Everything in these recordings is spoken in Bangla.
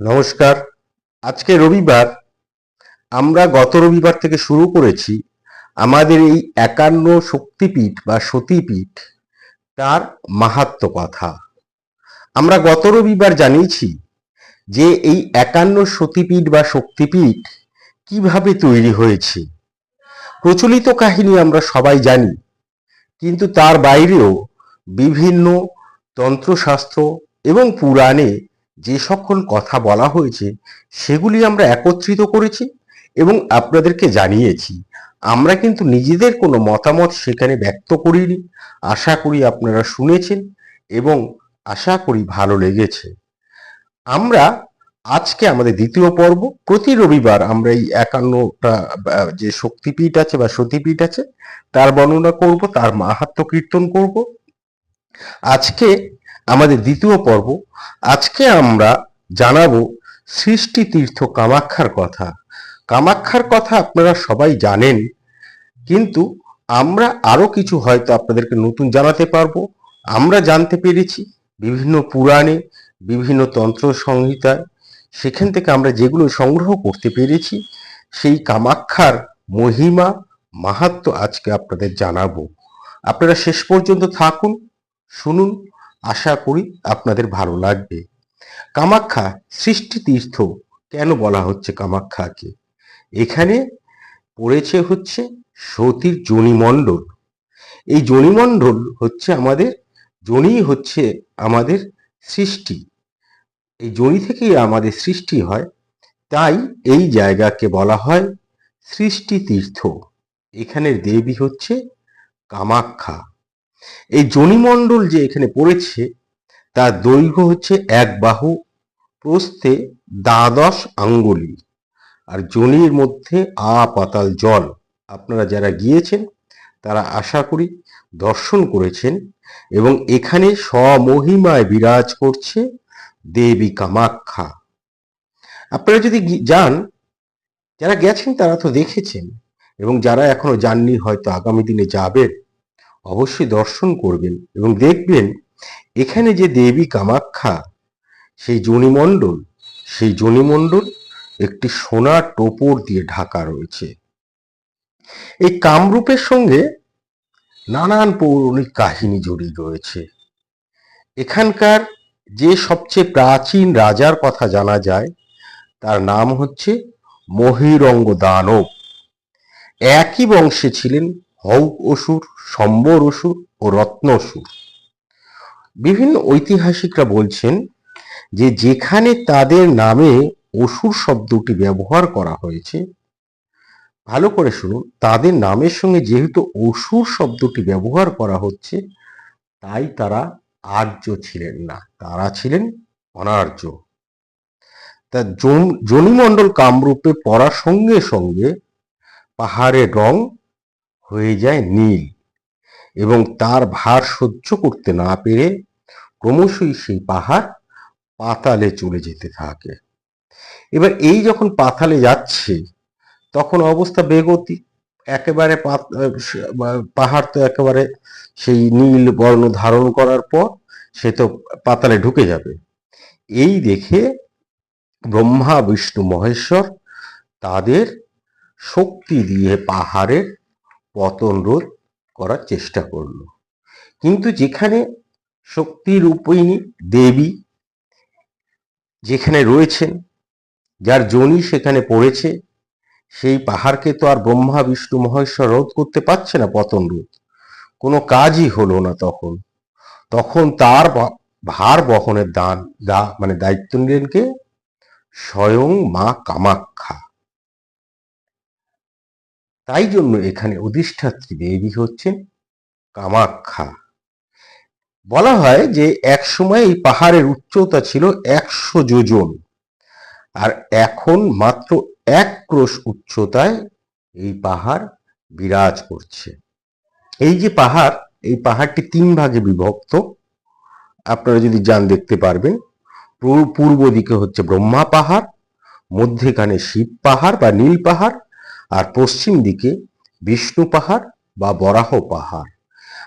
নমস্কার। আজকে রবিবার, আমরা গত রবিবার থেকে শুরু করেছি আমাদের এই একান্ন শক্তিপীঠ বা সতীপীঠ তার মাহাত্ম কথা। আমরা গত রবিবার জানিয়েছি যে এই একান্ন সতীপীঠ বা শক্তিপীঠ কীভাবে তৈরি হয়েছে। প্রচলিত কাহিনী আমরা সবাই জানি, কিন্তু তার বাইরেও বিভিন্ন তন্ত্রশাস্ত্র এবং পুরাণে যে সকল কথা বলা হয়েছে, সেগুলি আমরা একত্রিত করেছি এবং আপনাদেরকে জানিয়েছি। আমরা কিন্তু নিজেদের কোনো মতামত সেখানে ব্যক্ত করিনি। আশা করি আপনারা শুনেছেন এবং আশা করি ভালো লেগেছে। আমরা আজকে আমাদের দ্বিতীয় পর্ব, প্রতি রবিবার আমরা এই একান্নটা, যে শক্তিপীঠ আছে বা সতীপীঠ আছে, তার বর্ণনা করব, তার মাহাত্ম কীর্তন করব। আজকে আমাদের দ্বিতীয় পর্ব, আজকে আমরা জানাব সৃষ্টি তীর্থ কামাক্ষার কথা। কামাক্ষার কথা আপনারা সবাই জানেন, কিন্তু আমরা আরও কিছু হয়তো আপনাদেরকে নতুন জানাতে পারব। আমরা জানতে পেরেছি বিভিন্ন পুরাণে, বিভিন্ন তন্ত্র সংহিতায়, সেখান থেকে আমরা যেগুলো সংগ্রহ করতে পেরেছি, সেই কামাক্ষার মহিমা মাহাত্ম আজকে আপনাদের জানাব। আপনারা শেষ পর্যন্ত থাকুন, শুনুন আশা করি আপনাদের ভালো লাগবে। কামাখ্যা সৃষ্টি তীর্থ কেন বলা হচ্ছে কামাখ্যাকে? এখানে পড়েছে হচ্ছে সতীর জনিমণ্ডল এই জনিমণ্ডল হচ্ছে আমাদের, জনি হচ্ছে আমাদের সৃষ্টি। এই জনি থেকেই আমাদের সৃষ্টি হয়, তাই এই জায়গাকে বলা হয় সৃষ্টি তীর্থ। এখানের দেবী হচ্ছে কামাখ্যা। এই জনিমণ্ডল যে এখানে পড়েছে, তার দৈর্ঘ্য হচ্ছে এক বাহু, প্রস্থে দ্বাদশ আঙ্গুলি। আর জনির মধ্যে আ পাতাল জল। আপনারা যারা গিয়েছেন, তারা আশা করি দর্শন করেছেন এবং এখানে স্বমহিমায় বিরাজ করছে দেবী কামাখ্যা। আপনারা যদি যান, যারা গেছেন তারা তো দেখেছেন এবং যারা এখনও যাননি হয়তো আগামী দিনে যাবেন। অবশ্যই দর্শন করবেন এবং দেখবেন এখানে যে দেবী কামাখ্যা, সেই জনিমণ্ডল সেই জনিমণ্ডল একটি সোনার টোপর দিয়ে ঢাকা রয়েছে। এই কামরূপের সঙ্গে নানান পৌরাণিক কাহিনী জড়িয়ে রয়েছে। এখানকার যে সবচেয়ে প্রাচীন রাজার কথা জানা যায়, তার নাম হচ্ছে মহিরঙ্গ দানব একই বংশে ছিলেন হৌক অসুর, সম্বর অসুর ও রত্ন অসুর। বিভিন্ন ঐতিহাসিকরা বলছেন যে যেখানে তাদের নামে অসুর শব্দটি ব্যবহার করা হয়েছে, ভালো করে শুনুন, তাদের নামের সঙ্গে যেহেতু অসুর শব্দটি ব্যবহার করা হচ্ছে, তাই তারা আর্য ছিলেন না, তারা ছিলেন অনার্য। তা জন- জনিমণ্ডল কামরূপে পড়ার সঙ্গে সঙ্গে পাহাড়ের রং হয়ে যায় নীল এবং তার ভার সহ্য করতে না পেরে ক্রমশই সেই পাহাড় পাতালে চলে যেতে থাকে। এবার এই যখন পাতালে যাচ্ছে, তখন অবস্থা বেগতি একেবারে পাহাড় তো একেবারে সেই নীল বর্ণ ধারণ করার পর সে তো পাতালে ঢুকে যাবে। এই দেখে ব্রহ্মা, বিষ্ণু, মহেশ্বর তাদের শক্তি দিয়ে পাহাড়ের পতন রোধ করার চেষ্টা করল। কিন্তু যেখানে শক্তি রূপিণী দেবী যেখানে রয়েছেন, যার জনি সেখানে পড়েছে, সেই পাহাড়কে তো আর ব্রহ্মা, বিষ্ণু, মহেশ্বর রোধ করতে পারছে না পতন রোধ। কোনো কাজই হলো না তখন। তখন তার ভার বহনের দান, দা মানে দায়িত্ব নিলেন কে? স্বয়ং মা কামাখ্যা। তাই জন্য এখানে অধিষ্ঠাত্রী দেবী হচ্ছেন কামাখ্যা। বলা হয় যে এক সময় এই পাহাড়ের উচ্চতা ছিল একশো যোজন, আর এখন মাত্র এক ক্রোশ উচ্চতায় এই পাহাড় বিরাজ করছে। এই যে পাহাড়, এই পাহাড়টি তিন ভাগে বিভক্ত, আপনারা যদি যান দেখতে পারবেন। পূর্ব দিকে হচ্ছে ব্রহ্মা পাহাড়, মধ্যেখানে শিব পাহাড় বা নীল পাহাড় আর পশ্চিম দিকে বিষ্ণু পাহাড় বা বরাহ পাহাড়।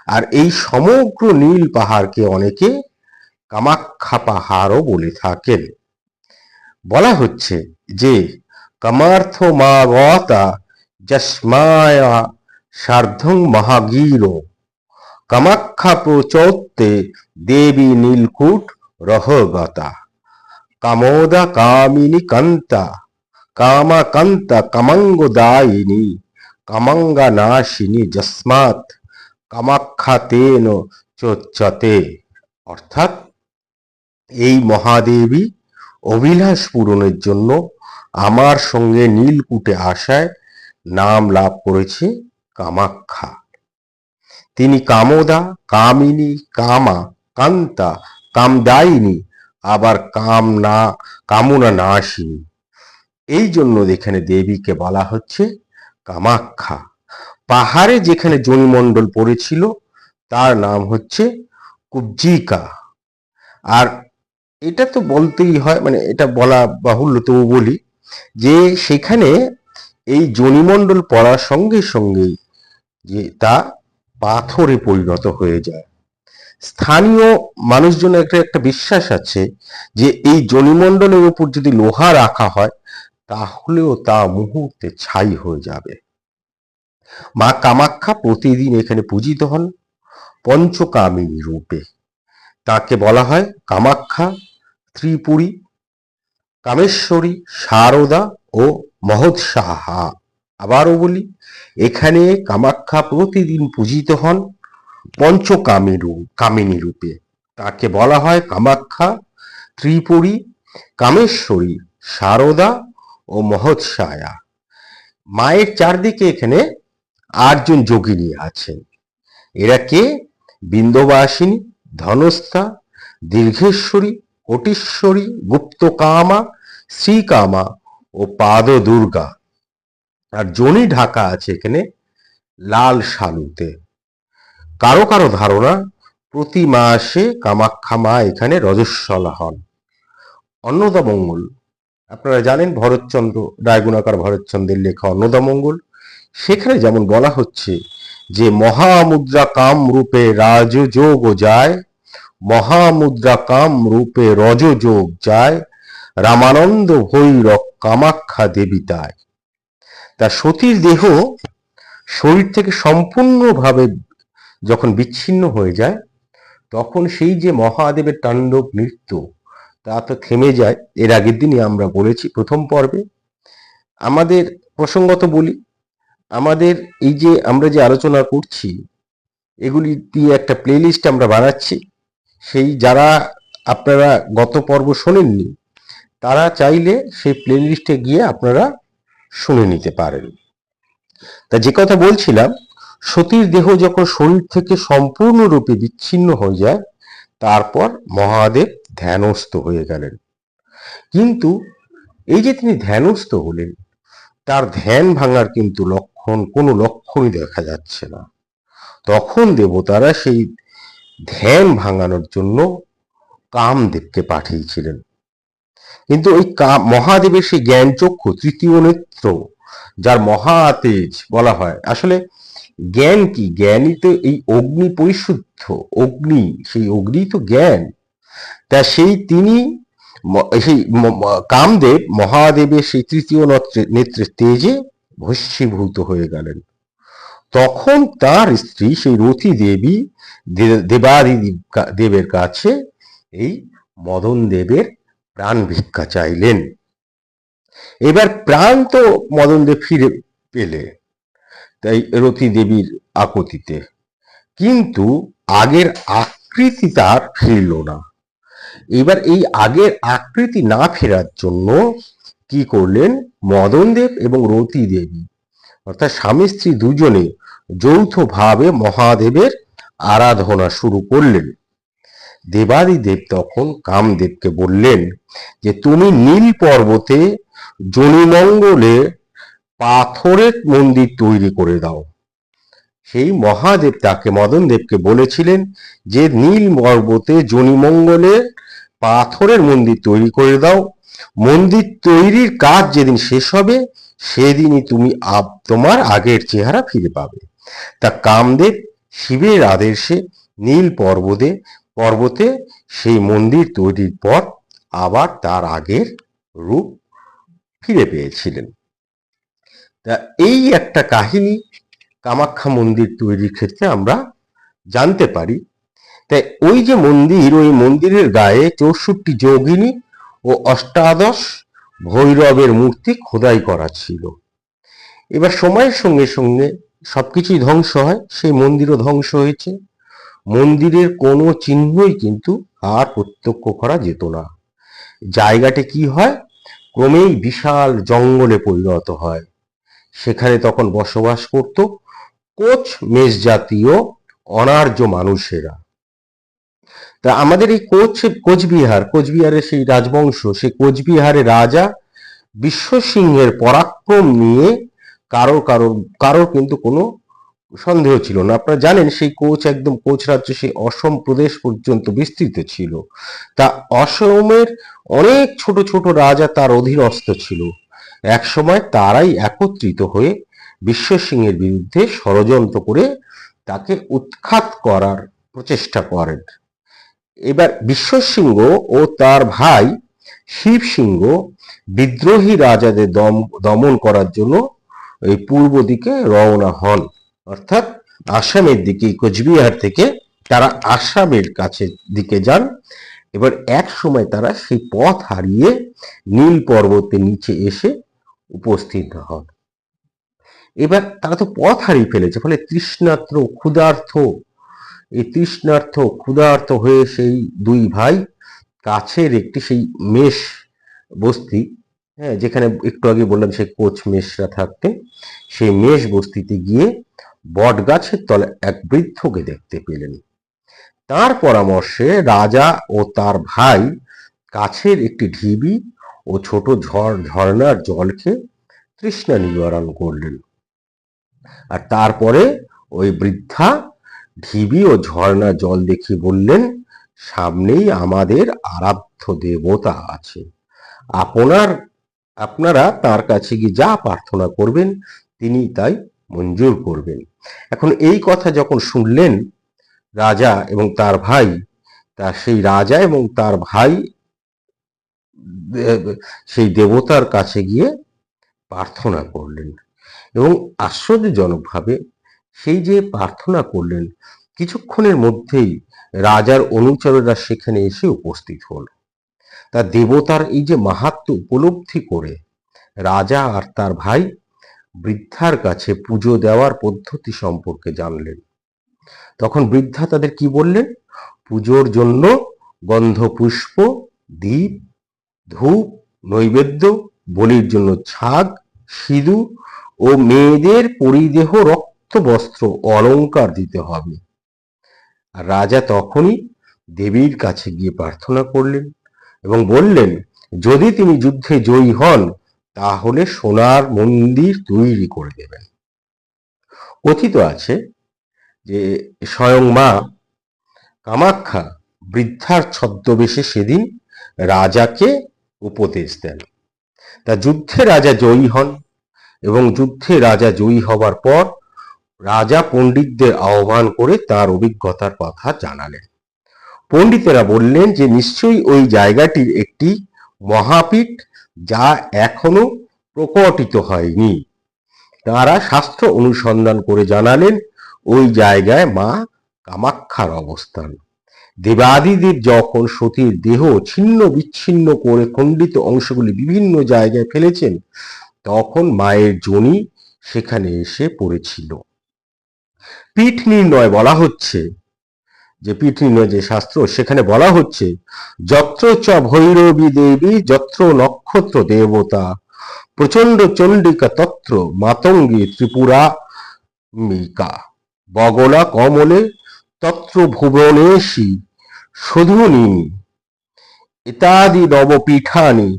আর এই সমগ্র নীল পাহাড়কে অনেকে কামাখ্যা পাহাড়ও বলে থাকেন। বলা হচ্ছে যে, কমার্থ মা গতা যস্মায়া সার্ধং মহাগীর। কামাখ্যা প্রচৌত্তে দেবী নীলকূট রহগতা। কামোদা কামিনী কান্তা। কমঙ্গদায়িনী কমঙ্গা নাশিনী যস্মাৎ কামাখ্যা তেন চোচ্চতে অর্থাৎ এই মহাদেবী অভিলাষ পূরণের জন্য আমার সঙ্গে নীলকুটে আসায় নাম লাভ করেছে কামাখ্যা। তিনি কামদা, কামিনী, কামা, কান্তা, কামদায়িনী, আবার কাম না কামনা নাশিনী এই জন্য এখানে দেবীকে বলা হচ্ছে কামাখ্যা। পাহাড়ে যেখানে জনিমণ্ডল পড়েছিল, তার নাম হচ্ছে কুবজিকা। আর এটা তো বলতেই হয় মানে এটা বলা বাহুল্য, তবু বলি যে সেখানে এই জনিমণ্ডল পড়ার সঙ্গে সঙ্গেই যে তা পাথরে পরিণত হয়ে যায়। স্থানীয় মানুষজনের একটা একটা বিশ্বাস আছে যে এই জনিমণ্ডলের উপর যদি লোহা রাখা হয় তাহলেও তা মুহূর্তে ছাই হয়ে যাবে। মা কামাখ্যা প্রতিদিন এখানে পূজিত হন, পঞ্চকামিনী রূপে। তাকে বলা হয় কামাখ্যা, ত্রিপুরী, কামেশ্বরী শারদা ও মহোৎসাহা। আবারও বলি, এখানে কামাখ্যা প্রতিদিন পূজিত হন পঞ্চকামী কামিনী রূপে। তাকে বলা হয় কামাখ্যা, ত্রিপুরী, কামেশ্বরী শারদা ও মহৎসায়া মায়ের চারদিকে এখানে আটজন যোগিনী আছেন। এরা কে? বিন্দবাসিনী, ধনস্থা, দীর্ঘেশ্বরী, কোটিশ্বরী, গুপ্তকামা, শ্রীকামা ও পাদ দুর্গা আর জনি ঢাকা আছে এখানে লাল শালুতে কারও কারও ধারণা, প্রতি মাসে কামাখ্যা মা এখানে রজস্বলা হন। অন্নদামঙ্গল আপনারা জানেন ভরতচন্দ্র, রায়গুণাকার ভরতচন্দ্রের লেখা অন্নদামঙ্গল। সেখানে যেমন বলা হচ্ছে যে মহামুদ্রা কাম রূপে রাজযোগ যায় মহামুদ্রা কাম রূপে রজযোগ যায়, রামানন্দ ভৈরব কামাখ্যা দেবিতায় তা সতীর দেহ শরীর থেকে সম্পূর্ণভাবে যখন বিচ্ছিন্ন হয়ে যায়, তখন সেই যে মহাদেবের তাণ্ডব নৃত্য তা তো থেমে যায়। এর আগের দিনই আমরা বলেছি প্রথম পর্বে। আমাদের প্রসঙ্গত বলি, আমাদের এই যে আমরা যে আলোচনা করছি, এগুলি দিয়ে একটা প্লেলিস্ট আমরা বানাচ্ছি। সেই যারা আপনারা গত পর্ব শোনেননি, তারা চাইলে সেই প্লেলিস্টে গিয়ে আপনারা শুনে নিতে পারেন। তা যে কথা বলছিলাম, সতীর দেহ যখন শরীর থেকে সম্পূর্ণরূপে বিচ্ছিন্ন হয়ে যায়, তারপর মহাদেব ধ্যানস্থ হয়ে গেলেন। কিন্তু এই যে তিনি ধ্যানস্থ হলেন, তার ধ্যান ভাঙার কিন্তু লক্ষণ, কোনো লক্ষণই দেখা যাচ্ছে না। তখন দেবতারা সেই ধ্যান ভাঙানোর জন্য কামদেবকে পাঠিয়েছিলেন। কিন্তু ওই কা- মহাদেবের সেই জ্ঞান চক্ষু তৃতীয় নেত্র, যার মহাতেজ বলা হয়, আসলে জ্ঞান কি? জ্ঞানই তো এই অগ্নি পরিশুদ্ধ, অগ্নি, সেই অগ্নি তো জ্ঞান। তা সেই তিনি সেই কামদেব মহাদেবের সেই তৃতীয় নেত্রের তেজে ভস্মীভূত হয়ে গেলেন। তখন তার স্ত্রী সেই রথী দেবী দেবাদি দেবের কাছে এই মদন দেবের প্রাণ ভিক্ষা চাইলেন। এবার প্রাণ তো মদন দেব ফিরে পেলে তাই রথী দেবীর আকতিতে। কিন্তু আগের আকৃতি তার ফিরল না। এবার এই আগের আকৃতি না ফেরার জন্য কি করলেন? মদনদেব এবং রতি দেবী। অর্থাৎ স্বামী স্ত্রী দুজনে যৌথভাবে মহাদেবের আরাধনা শুরু করলেন। দেবাদিদেব তখন কামদেবকে বললেন যে, তুমি নীল পর্বতে জনিমঙ্গলে পাথরের মন্দির তৈরি করে দাও। সেই মহাদেব তাকে মদন দেবকে বলেছিলেন যে, নীল পর্বতে জনিমঙ্গলে পাথরের মন্দির তৈরি করে দাও। মন্দির তৈরির কাজ যেদিন শেষ হবে, সেদিনই তুমি তোমার আগের চেহারা ফিরে পাবে। তা কামদেব শিবের আদেশে নীল পর্বতে পর্বতে সেই মন্দির তৈরির পর আবার তার আগের রূপ ফিরে পেয়েছিলেন। তা এই একটা কাহিনী কামাখ্যা মন্দির তৈরির ক্ষেত্রে আমরা জানতে পারি। তাই ওই যে মন্দির, ওই মন্দিরের গায়ে চৌষট্টি যোগিনী ও অষ্টাদশ ভৈরবের মূর্তি খোদাই করা ছিল। এবার সময়ের সঙ্গে সঙ্গে সবকিছুই ধ্বংস হয়, সেই মন্দিরও ধ্বংস হয়েছে। মন্দিরের কোনো চিহ্নই কিন্তু আর প্রত্যক্ষ করা যেত না। জায়গাটি কি হয়? ক্রমেই বিশাল জঙ্গলে পরিণত হয়। সেখানে তখন বসবাস করত কোচ মেষ জাতীয় অনার্য মানুষেরা। তা আমাদের এই কোচ, কোচবিহার, কোচবিহারের সেই রাজবংশ, সেই কোচবিহারের রাজা বিশ্বসিংহের পরাক্রম নিয়ে কারও কারও কারোর কিন্তু কোনো সন্দেহ ছিল না। আপনারা জানেন সেই কোচ একদম কোচ রাজ্য সেই অসম প্রদেশ পর্যন্ত বিস্তৃত ছিল। তা অসমের অনেক ছোট ছোট রাজা তার অধীনস্থ ছিল। একসময় তারাই একত্রিত হয়ে বিশ্বসিংহের বিরুদ্ধে ষড়যন্ত্র করে তাকে উৎখাত করার প্রচেষ্টা করেন। এবার বিশ্বসিংহ ও তার ভাই শিব সিংহ বিদ্রোহী রাজাদের দম, দমন করার জন্য এই পূর্ব দিকে রওনা হন। অর্থাৎ আসামের দিকে, কোচবিহার থেকে তারা আসামের কাছে দিকে যান। এবার এক সময় তারা সেই পথ হারিয়ে নীল পর্বতের নিচে এসে উপস্থিত হন। এবার তারা তো পথ হারিয়ে ফেলেছে, ফলে তৃষ্ণার্থ ক্ষুধার্থ এই তৃষ্ণার্থ ক্ষুধার্থ হয়ে সেই দুই ভাই কাছের একটি সেই মেষ বস্তি হ্যাঁ যেখানে একটু আগে বললাম সেই কোচ মেষরা থাকতেন সেই মেষ বস্তিতে গিয়ে বট গাছের তলে এক বৃদ্ধকে দেখতে পেলেন। তার পরামর্শে রাজা ও তার ভাই কাছের একটি ঢিবি ও ছোট ঝড় ঝর্ণার জলকে তৃষ্ণা নিবারণ করলেন। আর তারপরে ওই বৃদ্ধা ঢিবি ও ঝর্ণা জল দেখি বললেন, সামনেই আমাদের আরাধ্য দেবতা আছে। আপনার, আপনারা তার কাছে গিয়ে যা প্রার্থনা করবেন, তিনি তাই মঞ্জুর করবেন। এখন এই কথা যখন শুনলেন, রাজা এবং তার ভাই, তা সেই রাজা এবং তার ভাই সেই দেবতার কাছে গিয়ে প্রার্থনা করলেন। এবং আশ্চর্যজনকভাবে সেই যে প্রার্থনা করলেন, কিছুক্ষণের মধ্যেই রাজার অনুচরেরা সেখানে এসে উপস্থিত হল। তা দেবতার এই যে মাহাত্ম উপলব্ধি করে রাজা আর তার ভাই বৃদ্ধার কাছে পুজো দেওয়ার পদ্ধতি সম্পর্কে জানলেন। তখন বৃদ্ধা তাদের কি বললেন? পুজোর জন্য গন্ধ পুষ্প দীপ, ধূপ, নৈবেদ্য, বলির জন্য ছাগ, সিঁদুর ও মেয়েদের পরিদেহ রক্ত বস্ত্র অলঙ্কার দিতে হবে। রাজা তখনই দেবীর কাছে গিয়ে প্রার্থনা করলেন এবং বললেন, যদি তিনি যুদ্ধে জয়ী হন, তাহলে সোনার মন্দির তৈরি করে দেবেন। কথিত আছে যে স্বয়ং মা কামাখ্যা বৃদ্ধার ছদ্মবেশে সেদিন রাজাকে উপদেশ দেন। তা যুদ্ধে রাজা জয়ী হন এবং যুদ্ধে রাজা জয়ী হবার পর রাজা পণ্ডিতদের আহ্বান করে তার অভিজ্ঞতার কথা জানালেন। পণ্ডিতেরা বললেন যে, নিশ্চয়ই ওই জায়গাটির একটি মহাপীঠ যা এখনও প্রকটিত হয়নি। তারা শাস্ত্র অনুসন্ধান করে জানালেন, ওই জায়গায় মা কামাক্ষার অবস্থান। দেবাদিদেব যখন সতীর দেহ ছিন্ন বিচ্ছিন্ন করে খণ্ডিত অংশগুলি বিভিন্ন জায়গায় ফেলেছেন, তখন মায়ের জনি সেখানে এসে পড়েছিল। পীঠ নির্ণয় বলা হচ্ছে। যে পীঠ নির্ণয় যে শাস্ত্র, সেখানে বলা হচ্ছে, যত্র চ ভৈরবী দেবী, যত্র নক্ষত্র দেবতা প্রচণ্ড চণ্ডিকা তত্র মাতঙ্গী ত্রিপুরা মিকা, বগলা কমলে তত্র ভুবনেশী শোধনী ইত্যাদি নবপীঠানি,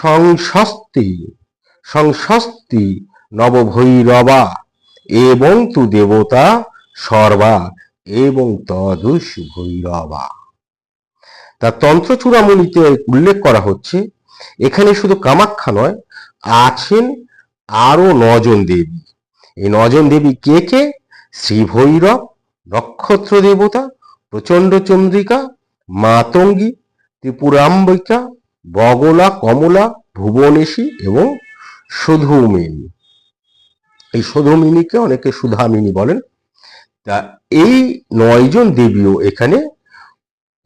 সংসস্তি সংসস্তি নবভৈরবা। এবং তু দেবতা সর্বা এবং তদুষ ভৈরবা তা তন্ত্র চূড়ামণিতে উল্লেখ করা হচ্ছে, এখানে শুধু কামাখ্যা নয়, আছেন আরও নজন দেবী। এই নজন দেবী কে কে? শ্রী ভৈরব নক্ষত্র দেবতা প্রচণ্ড চন্দ্রিকা মাতঙ্গী ত্রিপুরাম্বিকা, বগলা, কমলা, ভুবনেশী এবং সুধুমিনী। এই সুধুমিনীকে অনেকে সুধামিনী বলেন। তা এই নয়জন দেবীও এখানে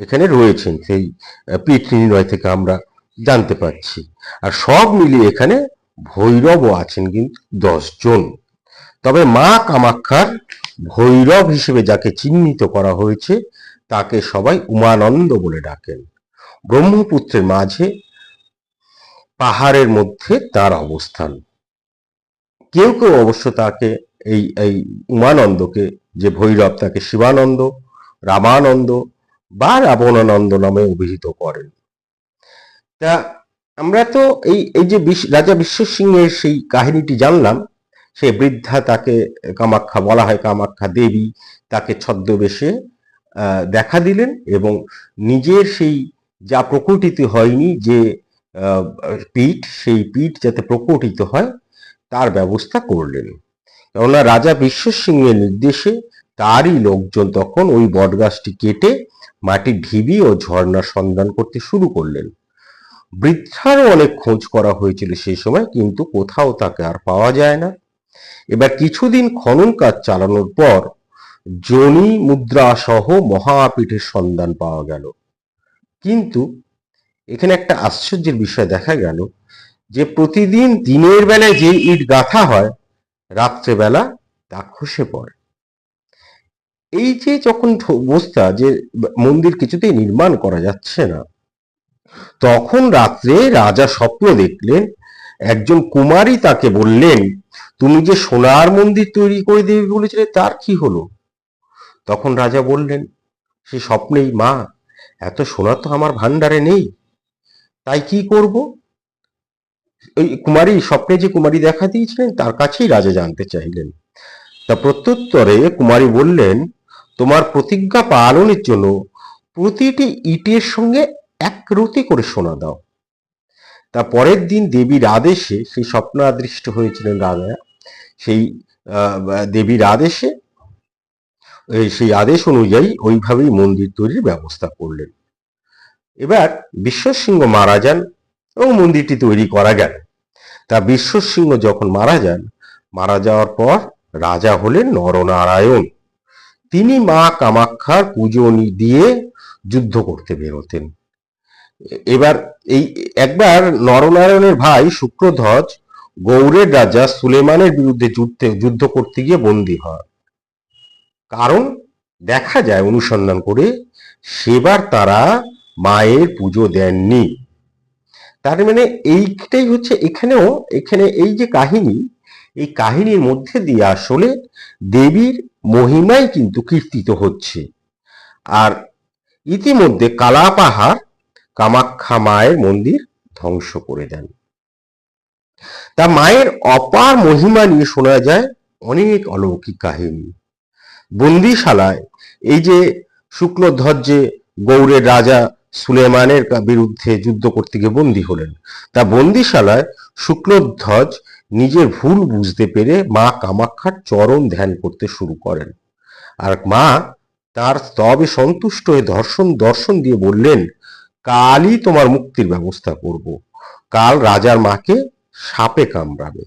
এখানে রয়েছেন। সেই পীঠ নির্ণয় থেকে আমরা জানতে পারছি। আর সব মিলিয়ে এখানে ভৈরবও আছেন কিন্তু দশজন তবে মা কামাক্ষার ভৈরব হিসেবে যাকে চিহ্নিত করা হয়েছে, তাকে সবাই উমানন্দ বলে ডাকেন। ব্রহ্মপুত্রের মাঝে পাহাড়ের মধ্যে তার অবস্থান। কেউ কেউ অবশ্য তাকে এই এই উমানন্দকে, যে ভৈরব তাকে শিবানন্দ, রামানন্দ বা রাবণানন্দ নামে অভিহিত করেন। তা আমরা তো এই এই যে রাজা বিশ্বসিংহের সেই কাহিনীটি জানলাম সে বৃদ্ধা তাকে কামাখ্যা, বলা হয় কামাখ্যা দেবী, তাকে ছদ্মবেশে দেখা দিলেন এবং নিজের সেই যা প্রকটিত হয়নি যে পীঠ, সেই পীঠ যাতে প্রকটিত হয় ব্যবস্থা করলেন। কেননা রাজা বিশ্বসিংহের নির্দেশে তারই লোকজন তখন ওই বটগাছটি কেটে মাটির ঢিবি ও ঝর্ণার সন্ধান করতে শুরু করলেন। বৃদ্ধারও অনেক খোঁজ করা হয়েছিল সেই সময়, কিন্তু কোথাও তাকে আর পাওয়া যায় না। এবার কিছুদিন খনন কাজ চালানোর পর জনি মুদ্রা সহ মহাপীঠের সন্ধান পাওয়া গেল। কিন্তু এখানে একটা আশ্চর্যের বিষয় দেখা গেল। যে প্রতিদিন দিনের বেলায় যে ইট গাঁথা হয়, রাত্রেবেলা তা খসে পড়ে। এই যে যখন অবস্থা যে মন্দির কিছুতেই নির্মাণ করা যাচ্ছে না, তখন রাত্রে রাজা স্বপ্ন দেখলেন, একজন কুমারী তাকে বললেন, তুমি যে সোনার মন্দির তৈরি করে দেবে বলেছিলে, তার কি হলো? তখন রাজা বললেন, সে স্বপ্নেই মা, এত সোনা তো আমার ভান্ডারে নেই। তাই কি করব? ওই কুমারী স্বপ্নে যে কুমারী দেখা দিয়েছিলেন, তার কাছেই রাজা জানতে চাইলেন। তা প্রত্যুত্তরে কুমারী বললেন, তোমার প্রতিজ্ঞা পালনের জন্য প্রতিটি ইটের সঙ্গে এক রুতি করে সোনা দাও। তা পরের দিন দেবীর আদেশে সেই স্বপ্ন আদৃষ্ট হয়েছিলেন রাজা। সেই দেবীর আদেশে সেই আদেশ অনুযায়ী ওইভাবেই মন্দির তৈরির ব্যবস্থা করলেন। এবার বিশ্বসিংহ মারা যান এবং মন্দিরটি তৈরি করা গেল। তা বিশ্বসিংহ যখন মারা যান, মারা যাওয়ার পর রাজা হলেন নরনারায়ণ। তিনি মা কামাক্ষার পুজো দিয়ে যুদ্ধ করতে বেরোতেন। এবার এই একবার নরনারায়ণের ভাই শুক্রধ্বজ গৌরের রাজা সুলেমানের বিরুদ্ধে যুদ্ধে যুদ্ধ করতে গিয়ে বন্দী হয় কারণ দেখা যায় অনুসন্ধান করে সেবার তারা মায়ের পুজো দেননি। তার মানে এইটাই হচ্ছে এখানেও, এখানে এই যে কাহিনী, এই কাহিনীর মধ্যে দিয়ে আসলে দেবীর মহিমাই কিন্তু কীর্তিত হচ্ছে। আর ইতিমধ্যে কালাপাহাড় কামাখ্যা মায়ের মন্দির ধ্বংস করে দেন। তা মায়ের অপার মহিমা নিয়ে শোনা যায় অনেক অলৌকিক কাহিনী। বন্দিশালায় এই যে শুক্লধ্বজ যে গৌড়ের রাজা সুলেমানের বিরুদ্ধে যুদ্ধ করতে গিয়ে বন্দী হলেন। তা বন্দিশালায় শুক্লধ্বজ নিজের ভুল বুঝতে পেরে মা কামাক্ষার চরণ ধ্যান করতে শুরু করেন। আর মা তার তবে সন্তুষ্ট হয়ে দর্শন দর্শন দিয়ে বললেন, কালই তোমার মুক্তির ব্যবস্থা করব। কাল রাজার মাকে সাপে কামড়াবে।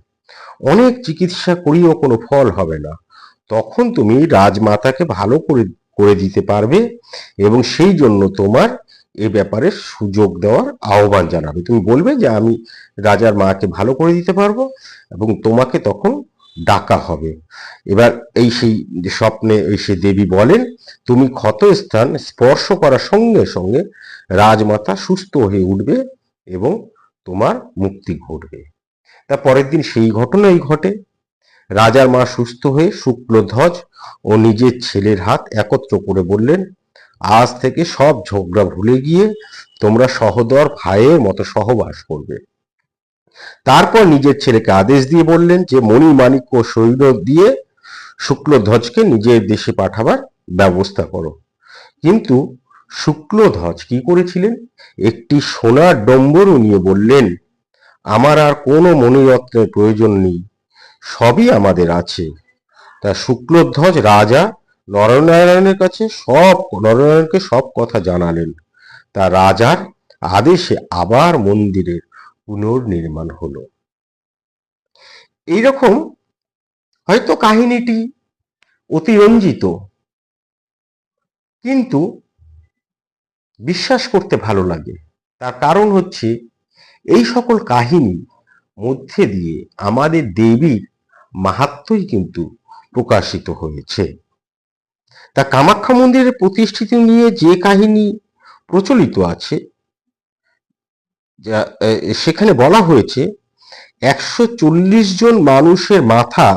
অনেক চিকিৎসা করিও কোনো ফল হবে না। তখন তুমি রাজমাতাকে ভালো করে করে দিতে পারবে এবং সেই জন্য তোমার এ ব্যাপারে সুযোগ দেওয়ার আহ্বান জানাবে। তুমি বলবে যে, আমি রাজার মাকে ভালো করে দিতে পারব এবং তোমাকে তখন ডাকা হবে। এবার এই সেই স্বপ্নে এই সেই দেবী বলেন, তুমি ক্ষত স্থান স্পর্শ করার সঙ্গে সঙ্গে রাজমাতা সুস্থ হয়ে উঠবে এবং তোমার মুক্তি ঘটবে। তা পরের দিন সেই ঘটনাই ঘটে। রাজার মা সুস্থ হয়ে শুক্লধ্বজ ও নিজের ছেলের হাত একত্র করে বললেন আজ থেকে সব ঝগড়া ভুলে গিয়ে তোমরা সহদর ভাইয়ের মতো সহবাস করবে। তারপর নিজের ছেলেকে আদেশ দিয়ে বললেন যে, মণি মাণিক্য সৈন্য দিয়ে শুক্লধ্বজকে নিজের দেশে পাঠাবার ব্যবস্থা করো। কিন্তু শুক্লধ্বজ কি করেছিলেন? একটি সোনার ডম্বরু নিয়ে বললেন, আমার আর কোনো মণিরত্নের প্রয়োজন নেই, সবই আমাদের আছে। তা শুক্লধ্বজ রাজা নরনারায়ণের কাছে সব নরনারায়ণকে সব কথা জানালেন। তা রাজার আদেশে আবার মন্দিরের পুনর্নির্মাণ হলো। এইরকম হয়তো কাহিনীটি অতিরঞ্জিত কিন্তু বিশ্বাস করতে ভালো লাগে। তার কারণ হচ্ছে, এই সকল কাহিনী মধ্যে দিয়ে আমাদের দেবীর মাহাত্মই কিন্তু প্রকাশিত হয়েছে। তা কামাখ্যা মন্দিরের প্রতিষ্ঠিত নিয়ে যে কাহিনী প্রচলিত আছে, যা সেখানে বলা হয়েছে, একশো চল্লিশ জন মানুষের মাথা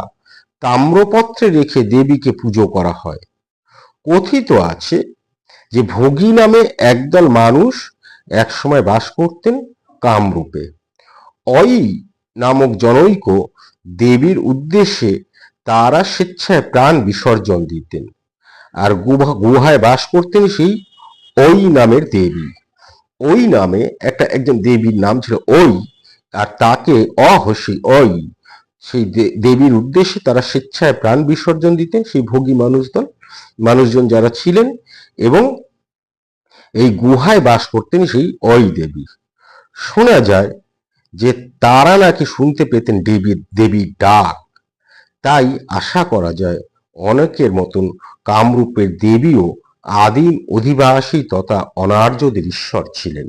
তাম্রপত্রে রেখে দেবীকে পুজো করা হয়। কথিত আছে যে ভোগী নামে একদল মানুষ একসময় বাস করতেন কামরূপে। অই নামক জনৈক দেবীর উদ্দেশ্যে তারা স্বেচ্ছায় প্রাণ বিসর্জন দিতেন। আর গুহা- গুহায় বাস করতেন সেই ওই নামের দেবী। ওই নামে একটা একজন দেবীর নাম ছিল ওই, আর তাকে অহসি ওই। সেই দেবীর উদ্দেশ্যে তারা স্বেচ্ছায় প্রাণ বিসর্জন দিতেন সেই ভোগী মানুষদল, মানুষজন যারা ছিলেন এবং এই গুহায় বাস করতেন সেই ওই দেবী। শোনা যায় যে তারা নাকি শুনতে পেতেন দেবীর দেবীর ডাক। তাই আশা করা যায় অনেকের মতন কামরূপের দেবীও আদিম অধিবাসী তথা অনার্যদের ঈশ্বর ছিলেন।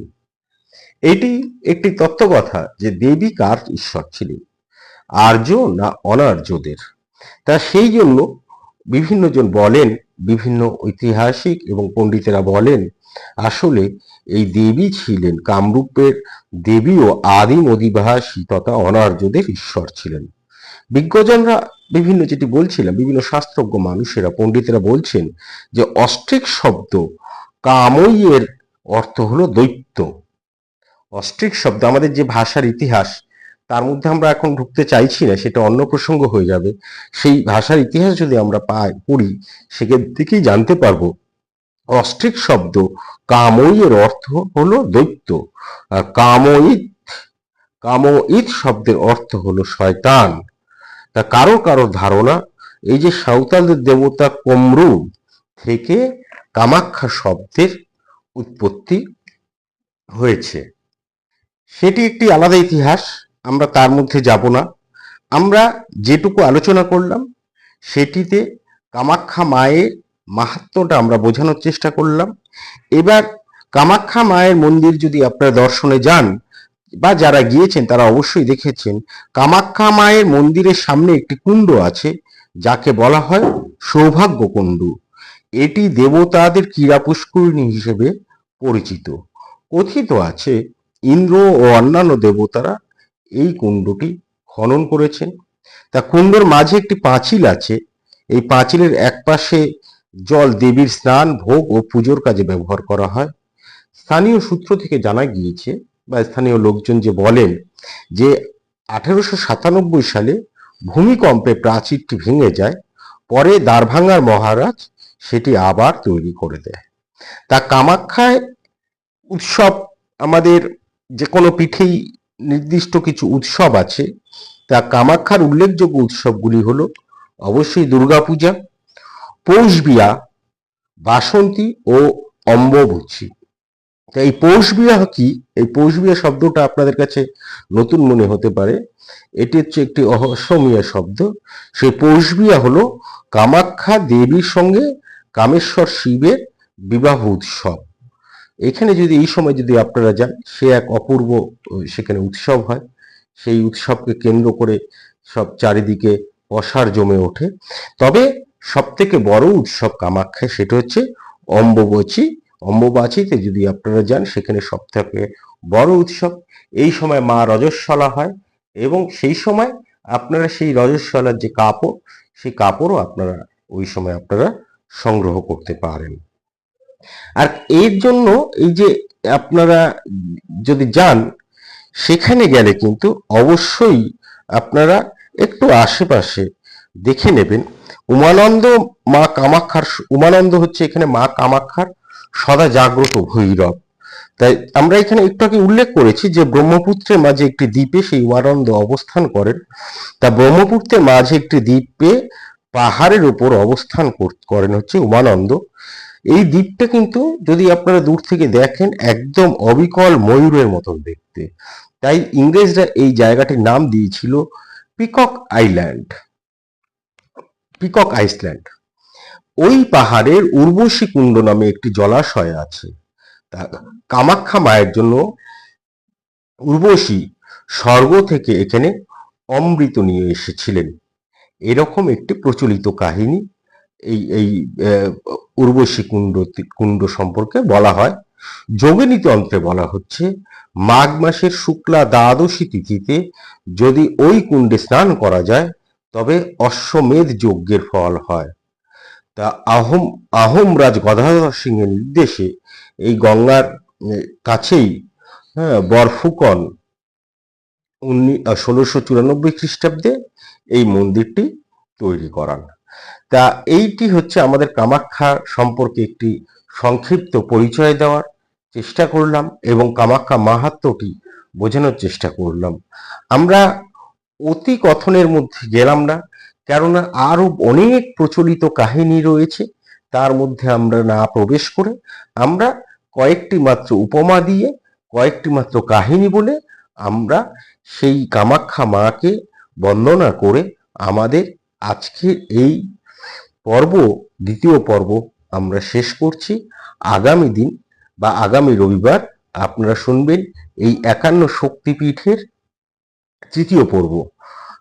এটি একটি তত্ত্বকথা যে দেবী কার ঈশ্বর ছিলেন, আর্য না অনার্যদের? তা সেই জন্য বিভিন্ন জন বলেন, বিভিন্ন ঐতিহাসিক এবং পণ্ডিতেরা বলেন, আসলে এই দেবী ছিলেন কামরূপের দেবী ও আদিম অধিবাসী তথা অনার্যদের ঈশ্বর ছিলেন। বিজ্ঞজনরা বিভিন্ন যেটি বলছিলাম, বিভিন্ন শাস্ত্রজ্ঞ মানুষেরা, পণ্ডিতেরা বলছেন যে অস্ট্রিক শব্দ কামইয়ের অর্থ হলো দৈত্য। অস্ট্রিক শব্দ, আমাদের যে ভাষার ইতিহাস, তার মধ্যে আমরা এখন ঢুকতে চাইছি না, সেটা অন্য প্রসঙ্গ হয়ে যাবে। সেই ভাষার ইতিহাস যদি আমরা পাই, পড়ি সেখান থেকেই জানতে পারব। অস্ট্রিক শব্দ কামইয়ের অর্থ হলো দৈত্য। কামইত কামইত শব্দের অর্থ হলো শয়তান। তা কারও কারও ধারণা এই যে সাঁওতালদের দেবতা কমরু থেকে কামাখ্যা শব্দের উৎপত্তি হয়েছে। সেটি একটি আলাদা ইতিহাস, আমরা তার মধ্যে যাব না। আমরা যেটুকু আলোচনা করলাম, সেটিতে কামাখ্যা মায়ের মাহাত্ম্যটা আমরা বোঝানোর চেষ্টা করলাম। এবার কামাখ্যা মায়ের মন্দির যদি আপনারা দর্শনে যান বা যারা গিয়েছেন তারা অবশ্যই দেখেছেন কামাখ্যা মায়ের মন্দিরের সামনে একটি কুণ্ড আছে, যাকে বলা হয় সৌভাগ্য কুণ্ড এটি দেবতাদের ক্রীড়া পুষ্করিণী হিসেবে পরিচিত। কথিত আছে, ইন্দ্র ও অন্যান্য দেবতারা এই কুণ্ডটি খনন করেছেন। তা কুণ্ডর মাঝে একটি পাঁচিল আছে, এই পাঁচিলের এক পাশে জল দেবীর স্নান, ভোগ ও পুজোর কাজে ব্যবহার করা হয়। স্থানীয় সূত্র থেকে জানা গিয়েছে বা স্থানীয় লোকজন যে বলেন যে আঠারোশো সাতানব্বই সালে ভূমিকম্পে প্রাচীরটি ভেঙে যায়, পরে দ্বারভাঙ্গার মহারাজ সেটি আবার তৈরি করে দেয়। তা কামাখ্যায় উৎসব আমাদের যে কোনো পিঠেই নির্দিষ্ট কিছু উৎসব আছে, তা কামাখ্যার উল্লেখযোগ্য উৎসবগুলি হল অবশ্যই দুর্গাপূজা পৌষ বিয়া বাসন্তী ও অম্বুবাচী তা এই পৌষ বিয়া কি? এই পৌষ বিয়া শব্দটা আপনাদের কাছে নতুন মনে হতে পারে। এটি হচ্ছে একটি অসমীয়া শব্দ। সেই পৌষ বিয়া হলো কামাখ্যা দেবীর সঙ্গে কামেশ্বর শিবের বিবাহ উৎসব। এখানে যদি এই সময় যদি আপনারা যান, সে এক অপূর্ব সেখানে উৎসব হয়। সেই উৎসবকে কেন্দ্র করে সব চারিদিকে পসার জমে ওঠে। তবে সব থেকে বড় উৎসব কামাখ্যায় সেটা হচ্ছে অম্বুবাচী অম্বুবাচীতে যদি আপনারা যান, সেখানে সব থেকে বড় উৎসব এই সময় মা রজস্বলা হয় এবং সেই সময় আপনারা সেই রজস্বলার যে কাপড়, সেই কাপড়ও আপনারা ওই সময় আপনারা সংগ্রহ করতে পারেন। আর এর জন্য এই যে আপনারা যদি যান, সেখানে গেলে কিন্তু অবশ্যই আপনারা একটু আশেপাশে দেখে নেবেন। উমানন্দ মা কামাখ্যার উমানন্দ হচ্ছে এখানে মা কামাখ্যার সদা জাগ্রত ভৈরব। তাই আমরা এখানে একটু আগে উল্লেখ করেছি যে ব্রহ্মপুত্রের মাঝে একটি দ্বীপে সেই উমানন্দ অবস্থান করেন। তা ব্রহ্মপুত্রের মাঝে একটি দ্বীপে পাহাড়ের উপর অবস্থান কর- করেন হচ্ছে উমানন্দ এই দ্বীপটা কিন্তু যদি আপনারা দূর থেকে দেখেন, একদম অবিকল ময়ূরের মতন দেখতে। তাই ইংরেজরা এই জায়গাটির নাম দিয়েছিল পিকক আইল্যান্ড। Peacock Iceland. ওই পাহাড়ের উর্বশী কুণ্ড নামে একটি জলাশয় আছে। কামাখ্যা মায়ের জন্য উর্বশী স্বর্গ থেকে এখানে অমৃত নিয়ে এসেছিলেন। এরকম একটি প্রচলিত কাহিনী এই এই উর্বশী কুণ্ড কুণ্ড সম্পর্কে বলা হয়। যোগিনী তন্ত্রে বলা হচ্ছে, মাঘ মাসের শুক্লা দ্বাদশী তিথিতে যদি ওই কুণ্ডে স্নান করা যায়, তবে অশ্বমেধ যজ্ঞের ফল হয়। তা আহোম আহোম রাজ গদাধর সিংহের নির্দেশে এই গঙ্গার কাছেই হ্যাঁ বরফুকন উনি ষোলোশো চুরানব্বই খ্রিস্টাব্দে এই মন্দিরটি তৈরি করান। তা এইটি হচ্ছে আমাদের কামাখ্যা সম্পর্কে একটি সংক্ষিপ্ত পরিচয় দেওয়ার চেষ্টা করলাম এবং কামাখ্যা মাহাত্ম্যটি বোঝানোর চেষ্টা করলাম। আমরা অতি কথনের মধ্যে গেলাম না কেননা আরও অনেক প্রচলিত কাহিনী রয়েছে। তার মধ্যে আমরা না প্রবেশ করে আমরা কয়েকটি মাত্র উপমা দিয়ে, কয়েকটি মাত্র কাহিনী বলে আমরা সেই কামাখ্যা মাকে বন্দনা করে আমাদের আজকের এই পর্ব, দ্বিতীয় পর্ব আমরা শেষ করছি। আগামী দিন বা আগামী রবিবার আপনারা শুনবেন এই একান্ন শক্তিপীঠের তৃতীয় পর্ব।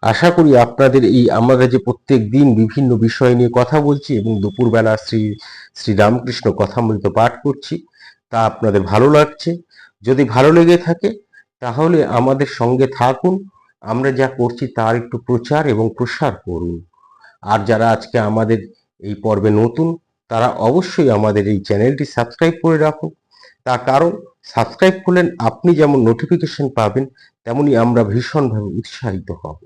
আশা করি আপনাদের এই আমরা যে প্রত্যেক দিন বিভিন্ন বিষয় নিয়ে কথা বলছি এবং দুপুরবেলা শ্রী শ্রী রামকৃষ্ণ কথামৃত পাঠ করছি, তা আপনাদের ভালো লাগছে। যদি ভালো লেগে থাকে, তাহলে আমাদের সঙ্গে থাকুন। আমরা যা করছি তার একটু প্রচার এবং প্রসার করুন। আর যারা আজকে আমাদের এই পর্বে নতুন, তারা অবশ্যই আমাদের এই চ্যানেলটি সাবস্ক্রাইব করে রাখুন। তার কারণ, সাবস্ক্রাইব করলেন আপনি যেমন নোটিফিকেশন পাবেন, তেমনি আমরা ভীষণভাবে উৎসাহিত হব।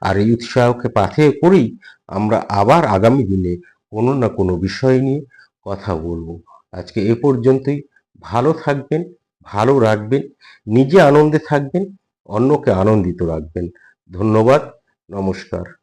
আর এই উৎসাহকে পাথে করেই আমরা আবার আগামী দিনে কোনো না কোনো বিষয় নিয়ে কথা বলব। আজকে এ পর্যন্তই। ভালো থাকবেন, ভালো রাখবেন, নিজে আনন্দে থাকবেন, অন্যকে আনন্দিত রাখবেন। ধন্যবাদ, নমস্কার।